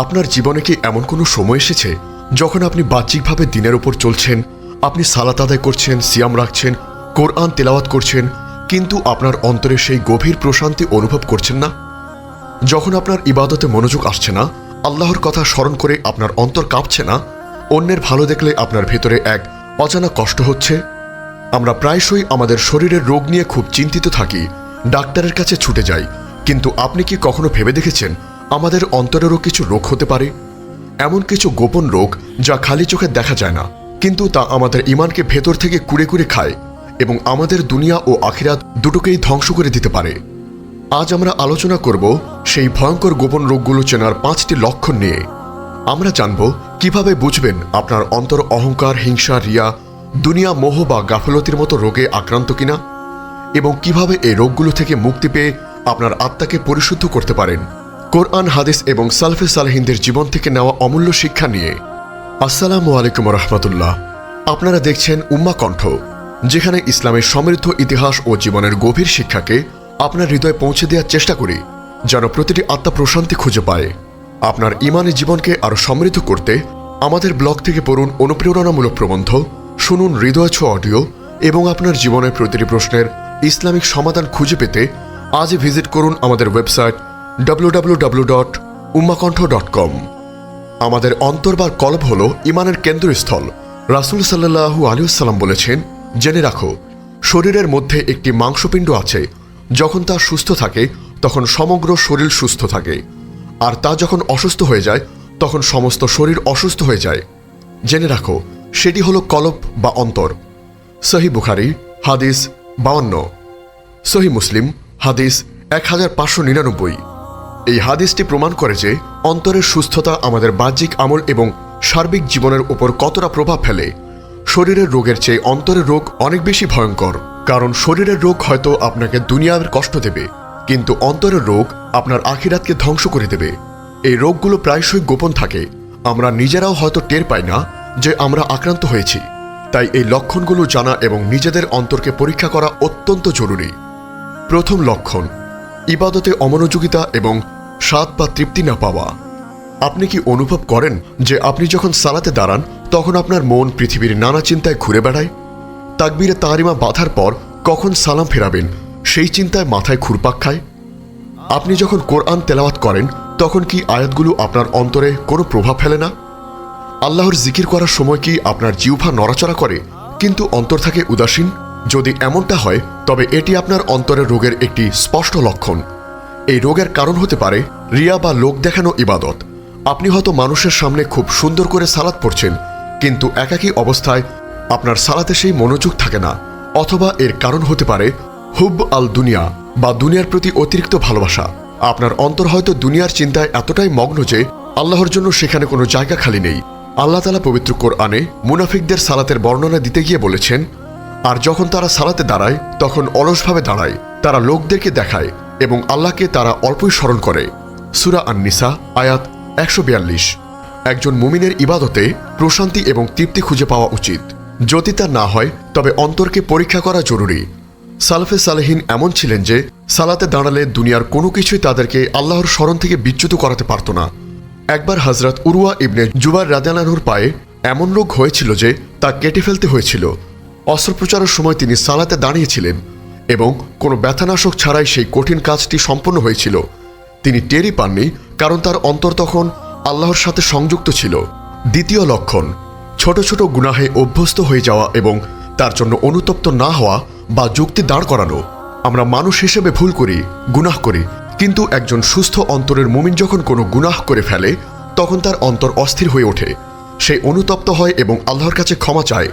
আপনার জীবনে কি এমন কোনো সময় এসেছে যখন আপনি বাহ্যিকভাবে দিনের উপর চলছেন, আপনি সালাত আদায় করছেন, সিয়াম রাখছেন, কোরআন তেলাওয়াত করছেন, কিন্তু আপনার অন্তরে সেই গভীর প্রশান্তি অনুভব করছেন না? যখন আপনার ইবাদতে মনোযোগ আসছে না, আল্লাহর কথা স্মরণ করে আপনার অন্তর কাঁপছে না, অন্যের ভালো দেখলে আপনার ভেতরে এক অজানা কষ্ট হচ্ছে? আমরা প্রায়শই আমাদের শরীরের রোগ নিয়ে খুব চিন্তিত থাকি, ডাক্তারের কাছে ছুটে যাই, কিন্তু আপনি কি কখনো ভেবে দেখেছেন আমাদের অন্তরেরও কিছু রোগ হতে পারে, এমন কিছু গোপন রোগ যা খালি চোখে দেখা যায় না, কিন্তু তা আমাদের ইমানকে ভেতর থেকে কুড়ে কুড়ে খায় এবং আমাদের দুনিয়া ও আখিরাত দুটোকেই ধ্বংস করে দিতে পারে। আজ আমরা আলোচনা করব সেই ভয়ঙ্কর গোপন রোগগুলো চেনার পাঁচটি লক্ষণ নিয়ে। আমরা জানব কীভাবে বুঝবেন আপনার অন্তর অহংকার, হিংসা, রিয়া, দুনিয়া মোহ বা গাফলতির মতো রোগে আক্রান্ত কিনা, এবং কীভাবে এই রোগগুলো থেকে মুক্তি পেয়ে আপনার আত্মাকে পরিশুদ্ধ করতে পারেন। কোরআন, হাদিস এবং সালফে সালহিনদের জীবন থেকে নেওয়া অমূল্য শিক্ষা নিয়ে। আসসালামু আলাইকুম রহমতুল্লাহ আপনারা দেখছেন উম্মা কণ্ঠ, যেখানে ইসলামের সমৃদ্ধ ইতিহাস ও জীবনের গভীর শিক্ষাকে আপনার হৃদয়ে পৌঁছে দেওয়ার চেষ্টা করি, যেন প্রতিটি আত্মা প্রশান্তি খুঁজে পায়। আপনার ইমানি জীবনকে আরও সমৃদ্ধ করতে আমাদের ব্লগ থেকে পড়ুন অনুপ্রেরণামূলক প্রবন্ধ, শুনুন হৃদয় ছোঁয়া অডিও এবং আপনার জীবনের প্রতিটি প্রশ্নের ইসলামিক সমাধান খুঁজে পেতে আজই ভিজিট করুন আমাদের website W dot Ummakantha dot com আমাদের অন্তর বা কলব হল ইমানের কেন্দ্রস্থল। রাসুল সাল্লাহু আলিউসাল্লাম বলেছেন, জেনে রাখো, শরীরের মধ্যে একটি মাংসপিণ্ড আছে। যখন তা সুস্থ থাকে, তখন সমগ্র শরীর সুস্থ থাকে। আর তা যখন অসুস্থ হয়ে যায়, তখন সমস্ত শরীর অসুস্থ হয়ে যায়। জেনে রাখো, সেটি হলো কলব বা অন্তর। সহি বুখারি, হাদিস বাউন্ন। সহি মুসলিম, হাদিস এক হাজার পাঁচশো নিরানব্বই। এই হাদিসটি প্রমাণ করে যে অন্তরের সুস্থতা আমাদের বাহ্যিক আমল এবং সার্বিক জীবনের উপর কতটা প্রভাব ফেলে। শরীরের রোগের চেয়ে অন্তরের রোগ অনেক বেশি ভয়ঙ্কর। কারণ শরীরের রোগ হয়তো আপনাকে দুনিয়ার কষ্ট দেবে, কিন্তু অন্তরের রোগ আপনার আখিরাতকে ধ্বংস করে দেবে। এই রোগগুলো প্রায়শই গোপন থাকে। আমরা নিজেরাও হয়তো টের পাই না যে আমরা আক্রান্ত হয়েছি। তাই এই লক্ষণগুলো জানা এবং নিজেদের অন্তরকে পরীক্ষা করা অত্যন্ত জরুরি। প্রথম লক্ষণ, ইবাদতে অমনোযোগিতা এবং স্বাদ বা তৃপ্তি না পাওয়া। আপনি কি অনুভব করেন যে আপনি যখন সালাতে দাঁড়ান, তখন আপনার মন পৃথিবীর নানা চিন্তায় ঘুরে বেড়ায়? তাকবীরে তাহারিমা বাঁধার পর কখন সালাম ফেরাবেন, সেই চিন্তায় মাথায় ঘুরপাক খায়? আপনি যখন কোরআন তেলাওয়াত করেন, তখন কি আয়াতগুলো আপনার অন্তরে কোনো প্রভাব ফেলে না? আল্লাহর জিকির করার সময় কি আপনার জিউফা নড়াচড়া করে, কিন্তু অন্তর থাকে উদাসীন? যদি এমনটা হয়, তবে এটি আপনার অন্তরের রোগের একটি স্পষ্ট লক্ষণ। এই রোগের কারণ হতে পারে রিয়া বা লোক দেখানো ইবাদত। আপনি হয়তো মানুষের সামনে খুব সুন্দর করে সালাদ পড়ছেন, কিন্তু একাকী অবস্থায় আপনার সালাতে সেই মনোযোগ থাকে না, অথবা এর কারণ হতে পারে হুব আল দুনিয়া বা দুনিয়ার প্রতি অতিরিক্ত ভালোবাসা। আপনার অন্তর হয়তো দুনিয়ার চিন্তায় এতটাই মগ্ন যে আল্লাহর জন্য সেখানে কোনো জায়গা খালি নেই। আল্লাহ তালা পবিত্র কোরআনে মুনাফিকদের সালাতের বর্ণনা দিতে গিয়ে বলেছেন, আর যখন তারা সালাতে দাঁড়ায়, তখন অলসভাবে দাঁড়ায়। তারা লোকদেরকে দেখায়। এবং আল্লাহকে তারা অল্পই স্মরণ করে। সুরা আননিসা, আয়াত একশো বিয়াল্লিশ। একজন মুমিনের ইবাদতে প্রশান্তি এবং তৃপ্তি খুঁজে পাওয়া উচিত। যদি তা না হয়, তবে অন্তরকে পরীক্ষা করা জরুরি। সালফে সালেহিন এমন ছিলেন যে, সালাতে দাঁড়ালে দুনিয়ার কোনো কিছুই তাদেরকে আল্লাহর স্মরণ থেকে বিচ্যুত করাতে পারত না। একবার হজরত উরুয়া ইবনে জুবার রাজালানুর পায়ে এমন রোগ হয়েছিল যে, তা কেটে ফেলতে হয়েছিল। অস্ত্রোপচারের সময় তিনি সালাতে দাঁড়িয়েছিলেন। এবং কোনো ব্যথানাশক ছাড়াই সেই কঠিন কাজটি সম্পন্ন হয়েছিল। তিনি টেরই পাননি, কারণ তার অন্তর তখন আল্লাহর সাথে সংযুক্ত ছিল। দ্বিতীয় লক্ষণ, ছোট ছোট গুনাহে অভ্যস্ত হয়ে যাওয়া এবং তার জন্য অনুতপ্ত না হওয়া বা যুক্তি দাঁড় করানো। আমরা মানুষ হিসেবে ভুল করি, গুনাহ করি, কিন্তু একজন সুস্থ অন্তরের মুমিন যখন কোনো গুনাহ করে ফেলে, তখন তার অন্তর অস্থির হয়ে ওঠে। সে অনুতপ্ত হয় এবং আল্লাহর কাছে ক্ষমা চায়।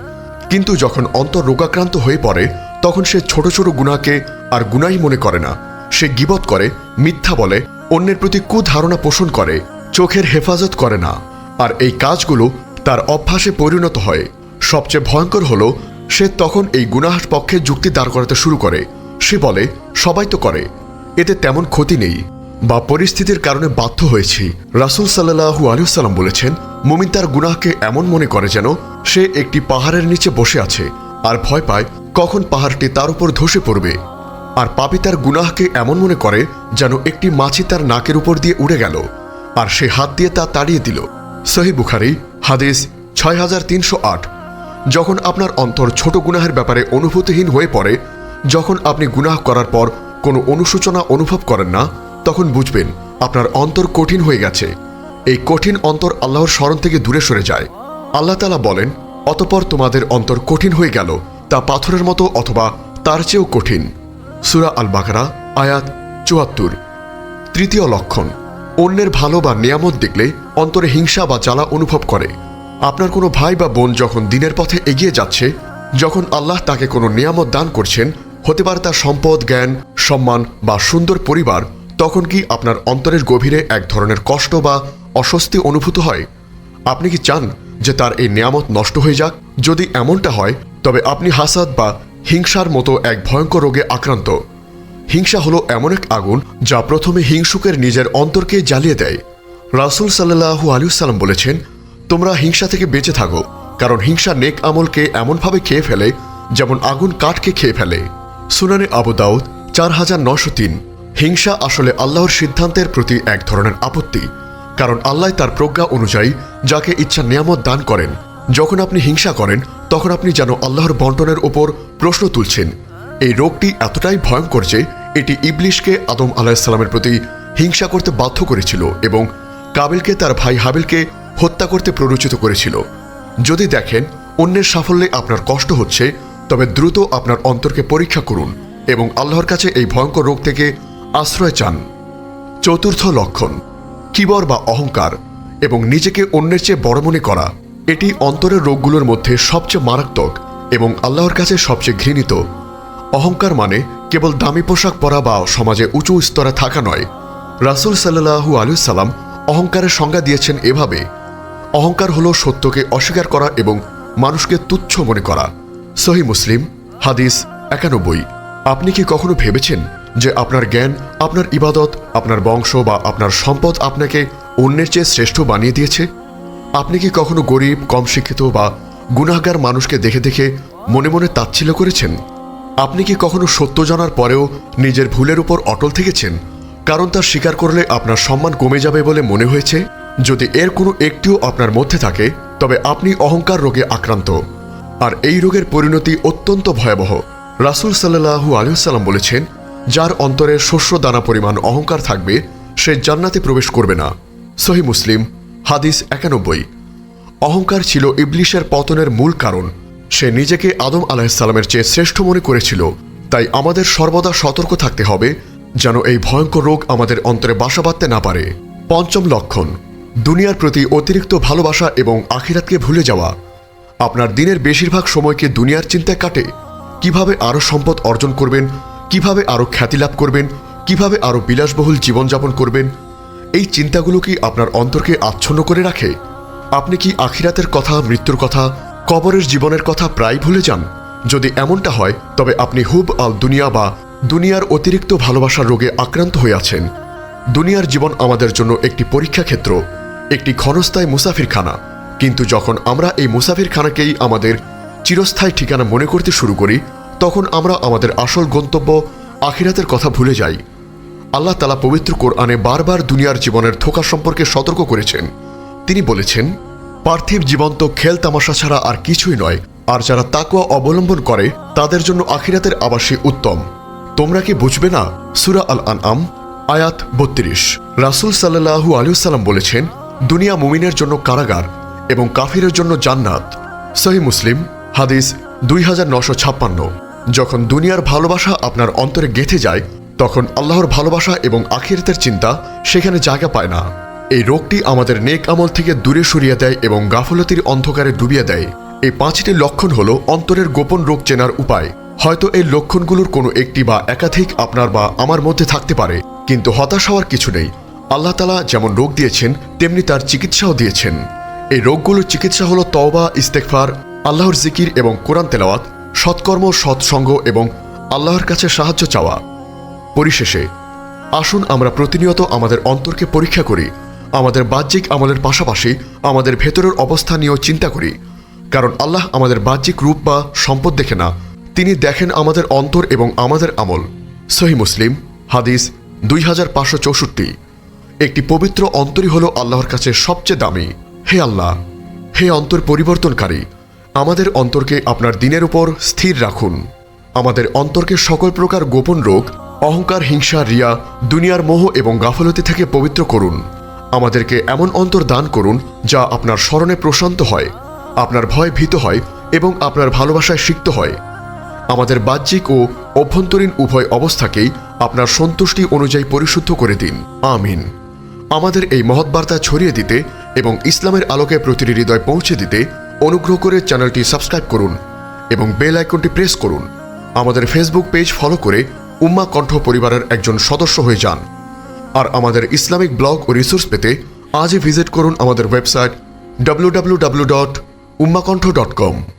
কিন্তু যখন অন্তর রোগাক্রান্ত হয়ে পড়ে তখন সে ছোট ছোট গুণাকে আর গুনাই মনে করে না। সে গিবত করে, মিথ্যা বলে, অন্যের প্রতি কুধারণা পোষণ করে, চোখের হেফাজত করে না। আর এই কাজগুলো তার অভ্যাসে পরিণত হয়। সবচেয়ে ভয়ঙ্কর হলো, সে তখন এই গুনাহার পক্ষে যুক্তি দাঁড় করাতে শুরু করে। সে বলে, সবাই তো করে, এতে তেমন ক্ষতি নেই। বা পরিস্থিতির কারণে বাধ্য হয়েছি। রাসুল সাল্লাহু আলিয়াল্লাম বলেছেন, মুমিন তার গুনাহকে এমন মনে করে যেন, সে একটি পাহাড়ের নিচে বসে আছে, আর ভয় পায় কখন পাহাড়টি তার উপর ধসে পড়বে? আর পাপি তার গুনাহকে এমন মনে করে যেন একটি মাছি তার নাকের উপর দিয়ে উড়ে গেল, আর সে হাত দিয়ে তা তাড়িয়ে দিল। সহি বুখারি, হাদিস ছয় হাজার তিনশো আট। যখন আপনার অন্তর ছোট গুনাহের ব্যাপারে অনুভূতিহীন হয়ে পড়ে, যখন আপনি গুনাহ করার পর কোনো অনুশোচনা অনুভব করেন না, তখন বুঝবেন আপনার অন্তর কঠিন হয়ে গেছে। এই কঠিন অন্তর আল্লাহর স্মরণ থেকে দূরে সরে যায়। আল্লাহ তালা বলেন, অতপর তোমাদের অন্তর কঠিন হয়ে গেল তা পাথরের মতো অথবা তার চেয়েও কঠিন। সুরা আল বাকরা আয়াত চুয়াত্তর। তৃতীয় লক্ষণ, অন্যের ভালো বা নিয়ামত দেখলে অন্তরে হিংসা বা জ্বালা অনুভব করে। আপনার কোনো ভাই বা বোন যখন দিনের পথে এগিয়ে যাচ্ছে, যখন আল্লাহ তাকে কোনো নিয়ামত দান করছেন, হতে পারে তার সম্পদ, জ্ঞান, সম্মান বা সুন্দর পরিবার, তখন কি আপনার অন্তরের গভীরে এক ধরনের কষ্ট বা অস্বস্তি অনুভূত হয়? আপনি কি চান যে তার এই নিয়ামত নষ্ট হয়ে যাক? যদি এমনটা হয় তবে আপনি হাসাদ বা হিংসার মতো এক ভয়ঙ্কর রোগে আক্রান্ত। হিংসা হলো এমন এক আগুন যা প্রথমে হিংসুকের নিজের অন্তরকে জ্বালিয়ে দেয়। রাসুল সাল্লাহু আলিয়াল্লাম বলেছেন, তোমরা হিংসা থেকে বেঁচে থাকো, কারণ হিংসা নেক আমলকে এমনভাবে খেয়ে ফেলে যেমন আগুন কাঠকে খেয়ে ফেলে। সুনানে আবু দাউদ, চার হাজার নশো তিন। হিংসা আসলে আল্লাহর সিদ্ধান্তের প্রতি এক ধরনের আপত্তি, কারণ আল্লাহ তার প্রজ্ঞা অনুযায়ী যাকে ইচ্ছা নিয়ামত দান করেন যখন আপনি হিংসা করেন, তখন আপনি যেন আল্লাহর বন্টনের ওপর প্রশ্ন তুলছেন। এই রোগটি এতটাই ভয়ঙ্কর যে, এটি ইবলিশকে আদম আলাহিসাল্লামের প্রতি হিংসা করতে বাধ্য করেছিল এবং কাবিলকে তার ভাই হাবিলকে হত্যা করতে প্ররোচিত করেছিল। যদি দেখেন, অন্যের সাফল্যে আপনার কষ্ট হচ্ছে, তবে দ্রুত আপনার অন্তরকে পরীক্ষা করুন এবং আল্লাহর কাছে এই ভয়ঙ্কর রোগ থেকে আশ্রয় চান। চতুর্থ লক্ষণ, কিবর বা অহংকার এবং নিজেকে অন্যের চেয়ে বড় মনে করা। এটি অন্তরের রোগগুলোর মধ্যে সবচেয়ে মারাত্মক এবং আল্লাহর কাছে সবচেয়ে ঘৃণিত। অহংকার মানে কেবল দামি পোশাক পরা বা সমাজে উঁচু স্তরে থাকা নয়। রাসুল সাল্লাহু আলুসাল্লাম অহংকারের সংজ্ঞা দিয়েছেন এভাবে, অহংকার হলো সত্যকে অস্বীকার করা এবং মানুষকে তুচ্ছ মনে করা। সহি মুসলিম, হাদিস একানব্বই। আপনি কি কখনো ভেবেছেন যে আপনার জ্ঞান, আপনার ইবাদত, আপনার বংশ বা আপনার সম্পদ আপনাকে অন্যের চেয়ে শ্রেষ্ঠ বানিয়ে দিয়েছে? আপনি কি কখনো গরিব, কম শিক্ষিত বা গুনাহগার মানুষকে দেখে দেখে মনে মনে তাচ্ছিল্য করেছেন? আপনি কি কখনো সত্য জানার পরেও নিজের ভুলের উপর অটল থেকেছেন? কারণ তা স্বীকার করলে আপনার সম্মান কমে যাবে বলে মনে হয়েছে। যদি এর কোনো একটিও আপনার মধ্যে থাকে, তবে আপনি অহংকার রোগে আক্রান্ত। আর এই রোগের পরিণতি অত্যন্ত ভয়াবহ। রাসুল সাল্লাহু আলিয়াল্লাম বলেছেন, যার অন্তরে শস্য দানা পরিমাণ অহংকার থাকবে, সে জান্নাতে প্রবেশ করবে না। সহি মুসলিম হাদিস একানব্বই। অহংকার ছিল ইবলিশের পতনের মূল কারণ। সে নিজেকে আদম আলাহিসাল্লামের চেয়ে শ্রেষ্ঠ মনে করেছিল। তাই আমাদের সর্বদা সতর্ক থাকতে হবে যেন এই ভয়ঙ্কর রোগ আমাদের অন্তরে বাসা বাঁধতে না পারে। পঞ্চম লক্ষণ, দুনিয়ার প্রতি অতিরিক্ত ভালোবাসা এবং আখিরাতকে ভুলে যাওয়া। আপনার দিনের বেশিরভাগ সময়কে দুনিয়ার চিন্তায় কাটে। কীভাবে আরও সম্পদ অর্জন করবেন? কীভাবে আরও খ্যাতি লাভ করবেন? কীভাবে আরও বিলাসবহুল জীবনযাপন করবেন? এই চিন্তাগুলো কি আপনার অন্তরকে আচ্ছন্ন করে রাখে? আপনি কি আখিরাতের কথা, মৃত্যুর কথা, কবরের জীবনের কথা প্রায় ভুলে যান? যদি এমনটা হয়, তবে আপনি হুব আল দুনিয়া বা দুনিয়ার অতিরিক্ত ভালোবাসার রোগে আক্রান্ত হয়ে আছেন। দুনিয়ার জীবন আমাদের জন্য একটি পরীক্ষা ক্ষেত্র একটি ক্ষণস্থায়ী মুসাফিরখানা। কিন্তু যখন আমরা এই মুসাফিরখানাকেই আমাদের চিরস্থায়ী ঠিকানা মনে করতে শুরু করি, তখন আমরা আমাদের আসল গন্তব্য আখিরাতের কথা ভুলে যাই। আল্লাহ তালা পবিত্র কোরআনে বারবার দুনিয়ার জীবনের ধোকা সম্পর্কে সতর্ক করেছেন। তিনি বলেছেন, পার্থিব জীবন তো খেল তামাশা ছাড়া আর কিছুই নয়, আর যারা তাকুয়া অবলম্বন করে, তাদের জন্য আখিরাতের আবাসী উত্তম। তোমরা কি বুঝবে না? সুরা আল আনআম আয়াত বত্রিশ। রাসুল সাল্লাহু আলিয়াল্লাম বলেছেন, দুনিয়া মুমিনের জন্য কারাগার এবং কাফিরের জন্য জান্নাত। সহি মুসলিম, হাদিস দুই যখন দুনিয়ার ভালোবাসা আপনার অন্তরে গেঁথে যায় তখন আল্লাহর ভালোবাসা এবং আখিরাতের চিন্তা সেখানে জায়গা পায় না। এই রোগটি আমাদের নেক আমল থেকে দূরে সরিয়ে দেয় এবং গাফলতির অন্ধকারে ডুবিয়ে দেয়। এই পাঁচটি লক্ষণ হলো অন্তরের গোপন রোগ চেনার উপায়। হয়তো এই লক্ষণগুলোর কোনো একটি বা একাধিক আপনার বা আমার মধ্যে থাকতে পারে, কিন্তু হতাশ হওয়ার কিছু নেই। আল্লাহ তালা যেমন রোগ দিয়েছেন, তেমনি তার চিকিৎসাও দিয়েছেন। এই রোগগুলোর চিকিৎসা হলো তওবা ইস্তেকফার আল্লাহর জিকির এবং কোরআন তেলাওয়াত, সৎকর্ম, সৎসঙ্গ এবং আল্লাহর কাছে সাহায্য চাওয়া। পরিশেষে, আসুন আমরা প্রতিনিয়ত আমাদের অন্তরকে পরীক্ষা করি, আমাদের বাহ্যিক আমলের পাশাপাশি আমাদের ভেতরের অবস্থা নিয়েও চিন্তা করি, কারণ আল্লাহ আমাদের বাহ্যিক রূপ বা সম্পদ দেখে না, তিনি দেখেন আমাদের অন্তর এবং আমাদের আমল। সহি মুসলিম, হাদিস দুই হাজার পাঁচশো চৌষট্টি। একটি পবিত্র অন্তরই হল আল্লাহর কাছে সবচেয়ে দামি। হে আল্লাহ, হে অন্তর পরিবর্তনকারী, আমাদের অন্তরকে আপনার দিনের উপর স্থির রাখুন। আমাদের অন্তরকে সকল প্রকার গোপন রোগ অহংকার, হিংসা, রিয়া দুনিয়ার মোহ এবং গাফলতি থেকে পবিত্র করুন। আমাদেরকে এমন অন্তর দান করুন যা আপনার স্মরণে প্রশান্ত হয়, আপনার ভয় ভীত হয় এবং আপনার ভালোবাসায় সিক্ত হয়। আমাদের বাহ্যিক ও অভ্যন্তরীণ উভয় অবস্থাকেই আপনার সন্তুষ্টি অনুযায়ী পরিশুদ্ধ করে দিন। আমিন। আমাদের এই মহৎ বার্তা ছড়িয়ে দিতে এবং ইসলামের আলোকে প্রতিটি হৃদয় পৌঁছে দিতে অনুগ্রহ করে চ্যানেলটি সাবস্ক্রাইব করুন এবং বেল আইকনটি প্রেস করুন। আমাদের ফেসবুক পেজ ফলো করে উম্মা কণ্ঠ পরিবারের একজন সদস্য হয়ে যান। আর আমাদের ইসলামিক ব্লগ ও রিসোর্স পেতে আজই ভিজিট করুন আমাদের ওয়েবসাইট www.ummakontho.com